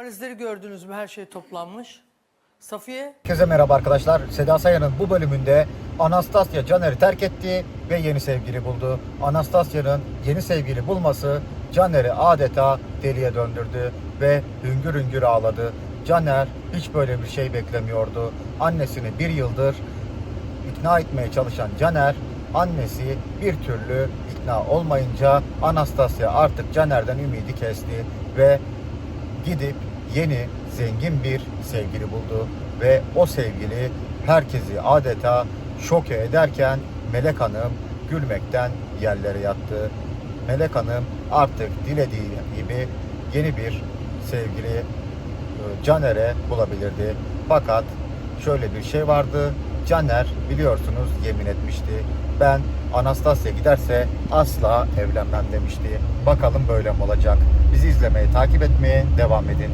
Valizleri gördünüz mü? Her şey toplanmış. Safiye Herkese merhaba arkadaşlar. Seda Sayan'ın bu bölümünde Anastasya Caner'i terk etti ve yeni sevgili buldu. Anastasya'nın yeni sevgili bulması Caner'i adeta deliye döndürdü ve hüngür hüngür ağladı. Caner hiç böyle bir şey beklemiyordu. Annesini bir yıldır ikna etmeye çalışan Caner, annesi bir türlü ikna olmayınca Anastasya artık Caner'den ümidi kesti ve gidip yeni zengin bir sevgili buldu ve o sevgili herkesi adeta şoke ederken Melek Hanım gülmekten yerlere yattı. Melek Hanım artık dilediği gibi yeni bir sevgili e, Caner'e bulabilirdi. Fakat şöyle bir şey vardı. Caner biliyorsunuz yemin etmişti. Ben Anastasya giderse asla evlenmem demişti. Bakalım böyle mi olacak? Bizi izlemeye, takip etmeye devam edin.